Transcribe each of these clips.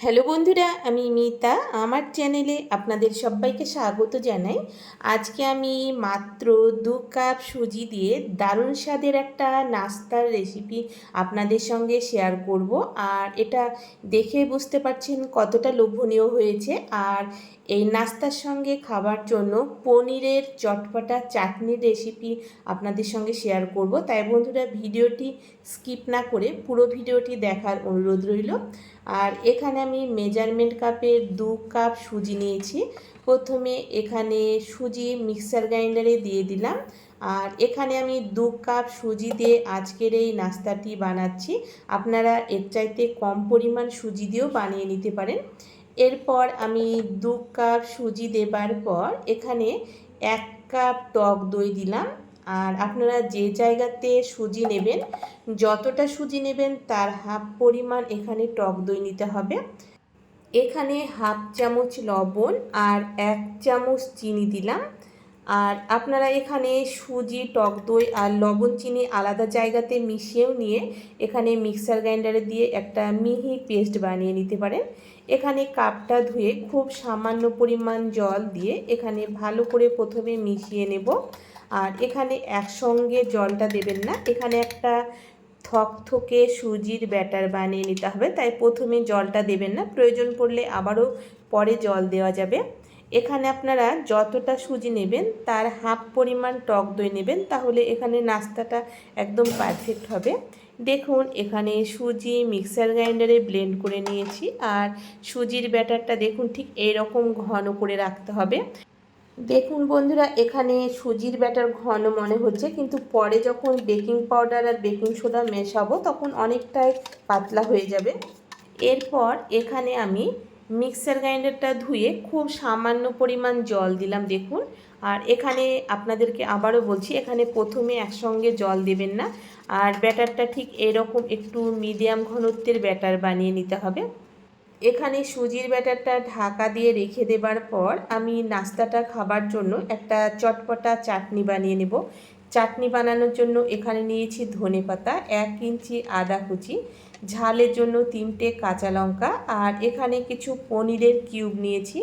Hello বন্ধুরা, আমি মিতা। আমার চ্যানেলে আপনাদের সবাইকে স্বাগত জানাই। আজকে আমি মাত্র দু কাপ সুজি দিয়ে দারুণ স্বাদের একটা নাস্তার রেসিপি আপনাদের সঙ্গে শেয়ার করব। আর এটা দেখে বুঝতে পারছেন কতটা লোভনীয় হয়েছে। আর এই নাস্তার সঙ্গে খাবার জন্য পনিরের চটপটা চাটনির রেসিপি আপনাদের সঙ্গে শেয়ার করব। তাই বন্ধুরা, ভিডিওটি স্কিপ না করে পুরো ভিডিওটি দেখার অনুরোধ রইল। আর এখানে আমি মেজারমেন্ট কাপের দু কাপ সুজি নিয়েছি। প্রথমে এখানে সুজি মিক্সার গ্রাইন্ডারে দিয়ে দিলাম। আর এখানে আমি দু কাপ সুজি দিয়ে আজকের এই নাস্তাটি বানাচ্ছি। আপনারা এর চাইতে কম পরিমাণ সুজি দিয়েও বানিয়ে নিতে পারেন। এরপর আমি দু কাপ সুজি দেবার পর এখানে এক কাপ টক দই দিলাম। আর আপনারা যে জায়গাতে সুজি নেবেন, যতটা সুজি নেবেন তার হাফ পরিমাণ এখানে টক দই নিতে হবে। এখানে হাফ চামচ লবণ আর এক চামচ চিনি দিলাম। আর আপনারা এখানে সুজি, টক দই আর লবণ, চিনি আলাদা জায়গাতে মিশিয়েও নিয়ে এখানে মিক্সার গ্রাইন্ডারে দিয়ে একটা মিহি পেস্ট বানিয়ে নিতে পারেন। এখানে কাপটা ধুয়ে খুব সামান্য পরিমাণ জল দিয়ে এখানে ভালো করে প্রথমে মিশিয়ে নেব। আর এখানে একসঙ্গে জলটা দেবেন না। এখানে একটা থকথকে সুজির ব্যাটার বানিয়ে নিতে হবে, তাই প্রথমে জলটা দেবেন না। প্রয়োজন পড়লে আবারও পরে জল দেওয়া যাবে। এখানে আপনারা যতটা সুজি নেবেন, তার হাফ পরিমাণ টক দই নেবেন, তাহলে এখানে নাস্তাটা একদম পারফেক্ট হবে। দেখুন, এখানে সুজি মিক্সার গ্রাইন্ডারে ব্লেন্ড করে নিয়েছি, আর সুজির ব্যাটারটা দেখুন ঠিক এইরকম ঘন করে রাখতে হবে। দেখুন বন্ধুরা, এখানে সুজির ব্যাটার ঘন মনে হচ্ছে, কিন্তু পরে যখন বেকিং পাউডার আর বেকিং সোডা মেশাবো, তখন অনেকটাই পাতলা হয়ে যাবে। এরপর এখানে আমি মিক্সার গ্রাইন্ডারটা ধুয়ে খুব সামান্য পরিমাণ জল দিলাম, দেখুন। আর এখানে আপনাদেরকে আবারও বলছি, এখানে প্রথমে একসঙ্গে জল দেবেন না। আর ব্যাটারটা ঠিক এরকম একটু মিডিয়াম ঘনত্বের ব্যাটার বানিয়ে নিতে হবে। এখানে সুজির ব্যাটারটা ঢাকা দিয়ে রেখে দেবার পর আমি নাস্তাটা খাবার জন্য একটা চটপটা চাটনি বানিয়ে নেব। চাটনি বানানোর জন্য এখানে নিয়েছি ধনে পাতা, এক ইঞ্চি আদা কুচি, ঝালের জন্য তিনটে কাঁচা লঙ্কা আর এখানে কিছু পনিরের কিউব নিয়েছি।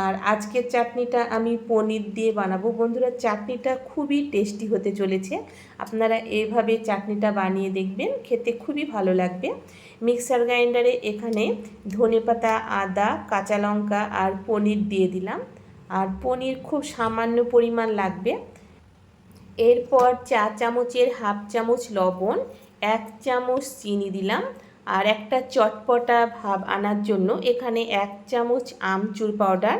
আর আজকের চাটনিটা আমি পনির দিয়ে বানাবো। বন্ধুরা, চাটনিটা খুবই টেস্টি হতে চলেছে। আপনারা এইভাবে চাটনিটা বানিয়ে দেখবেন, খেতে খুবই ভালো লাগবে। মিক্সার গ্রাইন্ডারে এখানে ধনেপাতা আদা, কাঁচা লঙ্কা আর পনির দিয়ে দিলাম। আর পনির খুব সামান্য পরিমাণ লাগবে। এরপর চা চামচের হাফ চামচ লবণ, এক চামচ চিনি দিলাম। আর একটা চটপটা ভাব আনার জন্য এখানে এক চামচ আমচুর পাউডার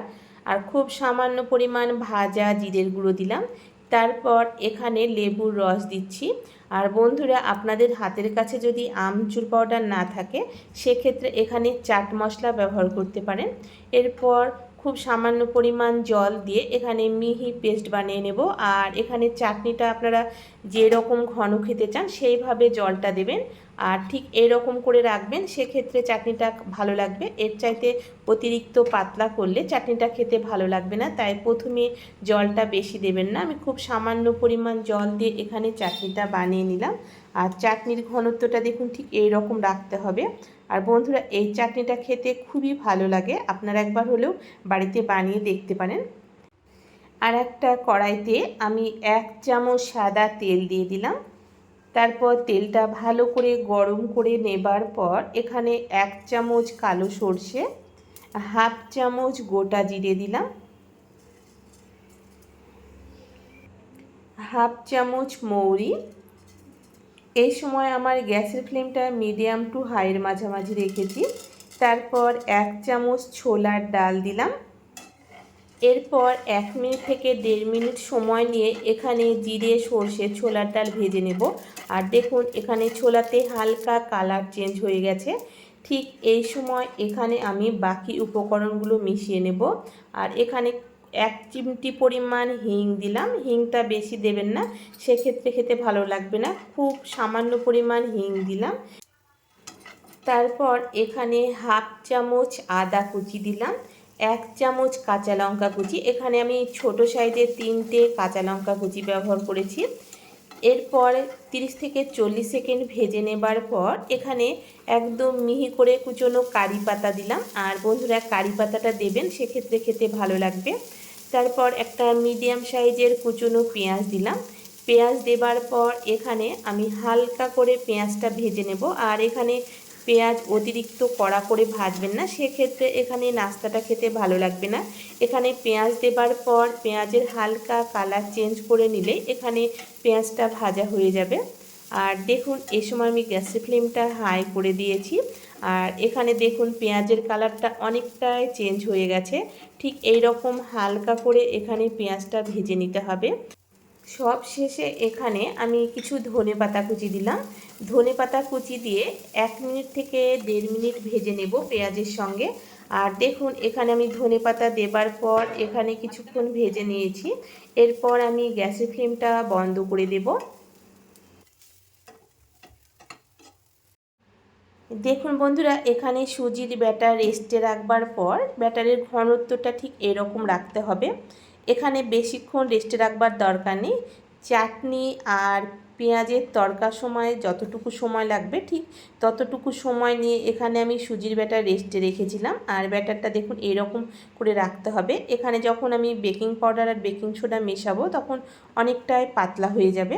আর খুব সামান্য পরিমাণ ভাজা জিরের গুঁড়ো দিলাম। তারপর এখানে লেবুর রস দিচ্ছি। আর বন্ধুরা, আপনাদের হাতের কাছে যদি আমচুর পাউডার না থাকে, সেক্ষেত্রে এখানে চাট মশলা ব্যবহার করতে পারেন। এরপর খুব সামান্য পরিমাণ জল দিয়ে এখানে মিহি পেস্ট বানিয়ে নেব। আর এখানে চাটনিটা আপনারা যেরকম ঘন খেতে চান সেইভাবে জলটা দেবেন। আর ঠিক এরকম করে রাখবেন, সেক্ষেত্রে চাটনিটা ভালো লাগবে। এর চাইতে অতিরিক্ত পাতলা করলে চাটনিটা খেতে ভালো লাগবে না, তাই প্রথমে জলটা বেশি দেবেন না। আমি খুব সামান্য পরিমাণ জল দিয়ে এখানে চাটনিটা বানিয়ে নিলাম। আর চাটনির ঘনত্বটা দেখুন ঠিক এই রকম রাখতে হবে। আর বন্ধুরা, এই চাটনিটা খেতে খুবই ভালো লাগে। আপনারা একবার হলেও বাড়িতে বানিয়ে দেখতে পারেন। আর একটা কড়াইতে আমি এক চামচ সাদা তেল দিয়ে দিলাম। তারপর তেলটা ভালো করে গরম করে নেবার পর এখানে এক চামচ কালো সর্ষে, হাফ চামচ গোটা জিরে দিলাম। হাফ চামচ মৌরি এই সময় আমার গ্যাসের ফ্লেমটা মিডিয়াম টু হাইয়ের মাঝামাঝি রেখেছি। তারপর এক চামচ ছোলার ডাল দিলাম। এরপর এক মিনিট থেকে দেড় মিনিট সময় নিয়ে এখানে জিরে, সর্ষে ছোলার ডাল ভেজে নেব। আর দেখুন, এখানে ছোলাতে হালকা কালার চেঞ্জ হয়ে গেছে। ঠিক এই সময় এখানে আমি বাকি উপকরণগুলো মিশিয়ে নেব। আর এখানে এক চিমটি পরিমাণ হিং দিলাম। হিংটা বেশি দেবেন না, সেক্ষেত্রে খেতে ভালো লাগবে না। খুব সামান্য পরিমাণ হিং দিলাম। তারপর এখানে হাফ চামচ আদা কুচি দিলাম, এক চামচ কাঁচা লঙ্কা কুচি। এখানে আমি ছোট সাইজের তিনটে কাঁচা লঙ্কা কুচি ব্যবহার করেছি। এরপর তিরিশ থেকে চল্লিশ সেকেন্ড ভেজে নেবার পর এখানে একদম মিহি করে কুচোনো কারি পাতা দিলাম। আর বন্ধুরা, কারি পাতাটা দেবেন, সেক্ষেত্রে খেতে ভালো লাগবে। তারপর একটা মিডিয়াম সাইজের কুচোনো পেঁয়াজ দিলাম। পেঁয়াজ দেবার পর এখানে আমি হালকা করে পেঁয়াজটা ভেজে নেব। আর এখানে পেঁয়াজ অতিরিক্ত কড়া করে ভাজবেন না, সেক্ষেত্রে এখানে নাস্তাটা খেতে ভালো লাগবে না। এখানে পেঁয়াজ দেবার পর পেঁয়াজের হালকা কালার চেঞ্জ করে নিলে এখানে পেঁয়াজটা ভাজা হয়ে যাবে। আর দেখুন, এ সময় আমি গ্যাসের ফ্লেমটা হাই করে দিয়েছি। আর এখানে দেখুন পেঁয়াজের কালারটা অনেকটাই চেঞ্জ হয়ে গেছে। ঠিক এই রকম হালকা করে এখানে পেঁয়াজটা ভেজে নিতে হবে। সব শেষে এখানে আমি কিছু ধনে পাতা কুচি দিলাম। ধনে পাতা কুচি দিয়ে এক মিনিট থেকে দেড় মিনিট ভেজে নেব পেঁয়াজের সঙ্গে। আর দেখুন এখানে আমি ধনে পাতা দেবার পর এখানে কিছুক্ষণ ভেজে নিয়েছি। এরপর আমি গ্যাসের ফ্লেমটা বন্ধ করে দেব। দেখুন বন্ধুরা, এখানে সুজির ব্যাটার রেস্টে রাখবার পর ব্যাটারের ঘনত্বটা ঠিক এরকম রাখতে হবে। এখানে বেশিক্ষণ রেস্টে রাখবার দরকার নেই। চাটনি আর পেঁয়াজের তরকার সময়, যতটুকু সময় লাগবে ঠিক ততটুকু সময় নিয়ে এখানে আমি সুজির ব্যাটার রেস্টে রেখেছিলাম। আর ব্যাটারটা দেখুন এরকম করে রাখতে হবে। এখানে যখন আমি বেকিং পাউডার আর বেকিং সোডা মেশাবো, তখন অনেকটাই পাতলা হয়ে যাবে।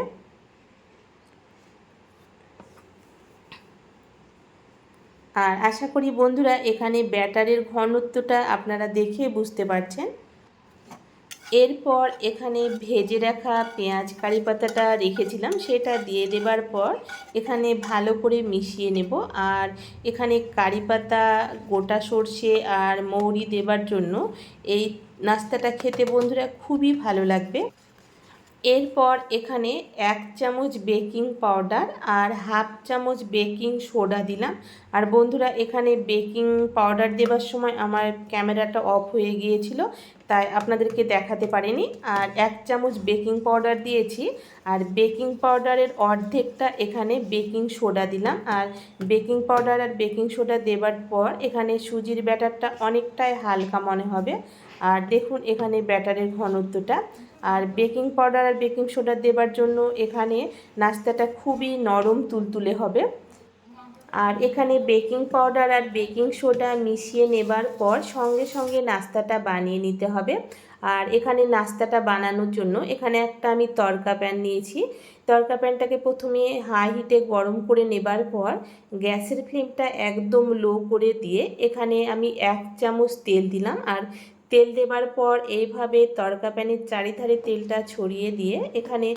আর আশা করি বন্ধুরা এখানে ব্যাটারের ঘনত্বটা আপনারা দেখে বুঝতে পারছেন। এরপর এখানে ভেজে রাখা পেঁয়াজ কারি পাতাটা রেখেছিলাম, সেটা দিয়ে দেবার পর এখানে ভালো করে মিশিয়ে নেব। আর এখানে কারি পাতা, গোটা সর্ষে আর মৌরি দেবার জন্য এই নাস্তাটা খেতে বন্ধুরা খুবই ভালো লাগবে। এরপর এখানে এক চামচ বেকিং পাউডার আর হাফ চামচ বেকিং সোডা দিলাম। আর বন্ধুরা, এখানে বেকিং পাউডার দেবার সময় আমার ক্যামেরাটা অফ হয়ে গিয়েছিল, তাই আপনাদেরকে দেখাতে পারিনি। আর এক চামচ বেকিং পাউডার দিয়েছি, আর বেকিং পাউডারের অর্ধেকটা এখানে বেকিং সোডা দিলাম। আর বেকিং পাউডার আর বেকিং সোডা দেবার পর এখানে সুজির ব্যাটারটা অনেকটাই হালকা মনে হবে। আর দেখুন এখানে ব্যাটারের ঘনত্বটা। আর বেকিং পাউডার আর বেকিং সোডা দেবার জন্য এখানে নাস্তাটা খুবই নরম তুলতুলে হবে। আর এখানে বেকিং পাউডার আর বেকিং সোডা মিশিয়ে নেবার পর সঙ্গে সঙ্গে নাস্তাটা বানিয়ে নিতে হবে। আর এখানে নাস্তাটা বানানোর জন্য এখানে একটা আমি তরকা প্যান নিয়েছি। তরকা প্যানটাকে প্রথমে হাই হিটে গরম করে নেবার পর গ্যাসের ফ্লেমটা একদম লো করে দিয়ে এখানে আমি এক চামচ তেল দিলাম। আর তেল দেবার পর এইভাবে তরকা প্যানের চারিধারে তেলটা ছড়িয়ে দিয়ে এখানে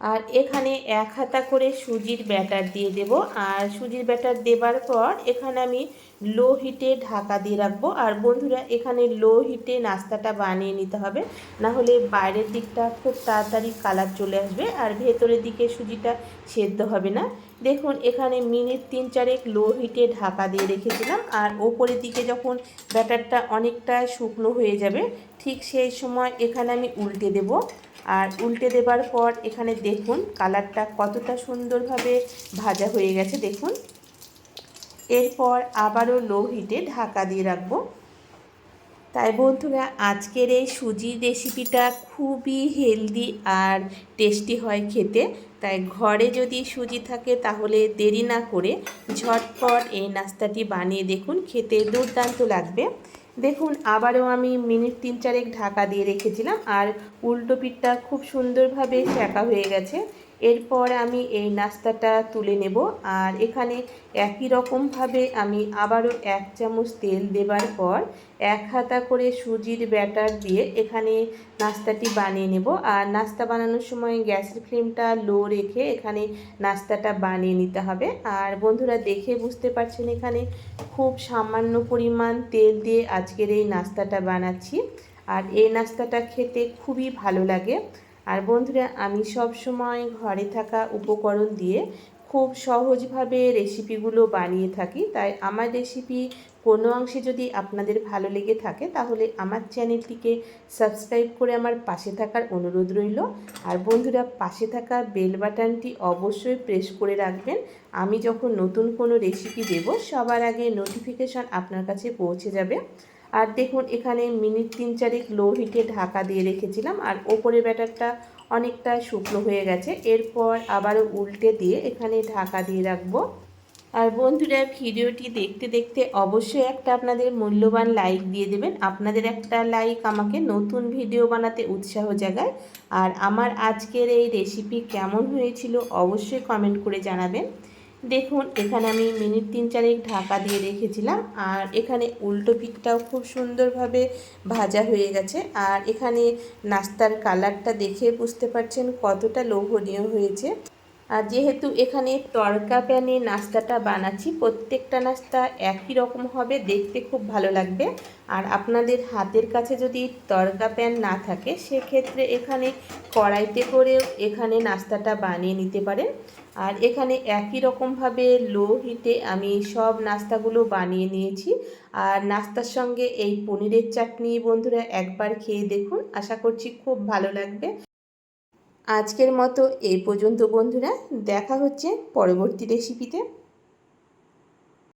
আর এখানে এক হাতা করে সুজির ব্যাটার দিয়ে দেব। আর সুজির ব্যাটার দেবার পর এখানে আমি লো হিটে ঢাকা দিয়ে রাখব। আর বন্ধুরা, এখানে লো হিটে নাস্তাটা বানিয়ে নিতে হবে। না হলে বাইরের দিকটা খুব তাড়াতাড়ি কালার চলে আসবে আর ভেতরের দিকে সুজিটা সেদ্ধ হবে না। দেখুন, এখানে মিনিট তিন চারেক লো হিটে ঢাকা দিয়ে রেখেছিলাম। আর ওপরের দিকে যখন ব্যাটারটা অনেকটা শুকনো হয়ে যাবে, ঠিক সেই সময় এখানে আমি উল্টে দেব। আর উল্টে দেবার পর এখানে দেখুন কালারটা কতটা সুন্দরভাবে ভাজা হয়ে গেছে, দেখুন। এরপর আবারও লো হিটে ঢাকা দিয়ে রাখব। তাই বন্ধুরা, আজকের এই সুজির রেসিপিটা খুবই হেলদি আর টেস্টি হয় খেতে। তাই ঘরে যদি সুজি থাকে তাহলে দেরি না করে ঝটপট এই নাস্তাটি বানিয়ে দেখুন, খেতে দুর্দান্ত লাগবে। দেখুন, আবারও আমি মিনিট তিন চারেক ঢাকা দিয়ে রেখেছিলাম, আর উল্টো পিঠটা খুব সুন্দরভাবে শেঁকা হয়ে গেছে। এরপর আমি এই নাস্তাটা তুলে নেব আর এখানে একই রকমভাবে আমি আবারও এক চামচ তেল দেবার পর এক হাতা করে সুজির ব্যাটার দিয়ে এখানে নাস্তাটি বানিয়ে নেব। আর নাস্তা বানানোর সময় গ্যাসের ফ্লেমটা লো রেখে এখানে নাস্তাটা বানিয়ে নিতে হবে। আর বন্ধুরা, দেখে বুঝতে পারছেন এখানে খুব সামান্য পরিমাণ তেল দিয়ে আজকের এই নাস্তাটা বানাচ্ছি। আর এই নাস্তাটা খেতে খুবই ভালো লাগে। আর বন্ধুরা, আমি সব সময় ঘরে থাকা উপকরণ দিয়ে খুব সহজভাবে রেসিপিগুলো বানিয়ে থাকি। তাই আমার রেসিপি কোনো অংশে যদি আপনাদের ভালো লেগে থাকে, তাহলে আমার চ্যানেলটিকে সাবস্ক্রাইব করে আমার পাশে থাকার অনুরোধ রইল। আর বন্ধুরা, পাশে থাকা বেল বাটনটি অবশ্যই প্রেস করে রাখবেন। আমি যখন নতুন কোনো রেসিপি দেব, সবার আগে নোটিফিকেশান আপনার কাছে পৌঁছে যাবে। আর দেখুন, এখানে মিনিট তিন চারেক লো হিটে ঢাকা দিয়ে রেখেছিলাম, আর ওপরে ব্যাটারটা অনেকটা শুকনো হয়ে গেছে। এরপর আবারও উল্টে দিয়ে এখানে ঢাকা দিয়ে রাখব। আর বন্ধুরা, ভিডিওটি দেখতে দেখতে অবশ্যই একটা আপনাদের মূল্যবান লাইক দিয়ে দেবেন। আপনাদের একটা লাইক আমাকে নতুন ভিডিও বানাতে উৎসাহ জাগায়। আর আমার আজকের এই রেসিপি কেমন হয়েছিল অবশ্যই কমেন্ট করে জানাবেন। দেখুন, এখানে আমি মিনিট তিন চারেক ঢাকা দিয়ে রেখেছিলাম, আর এখানে উল্টো পিঠটাও খুব সুন্দরভাবে ভাজা হয়ে গেছে, আর এখানে নাস্তার কালারটা দেখে বুঝতে পারছেন কতটা লোভনীয় হয়েছে। আর যেহেতু এখানে তড়কা প্যানে নাস্তাটা বানাচ্ছি, প্রত্যেকটা নাস্তা একই রকম হবে, দেখতে খুব ভালো লাগবে। আর আপনাদের হাতের কাছে যদি তরকা প্যান না থাকে, সেক্ষেত্রে এখানে কড়াইতে করেও এখানে নাস্তাটা বানিয়ে নিতে পারেন। আর এখানে একই রকমভাবে লো হিটে আমি সব নাস্তাগুলো বানিয়ে নিয়েছি। আর নাস্তার সঙ্গে এই পনিরের চাটনি বন্ধুরা একবার খেয়ে দেখুন, আশা করছি খুব ভালো লাগবে। আজকের মতো এই পর্যন্ত বন্ধুরা, দেখা হচ্ছে পরবর্তী রেসিপিতে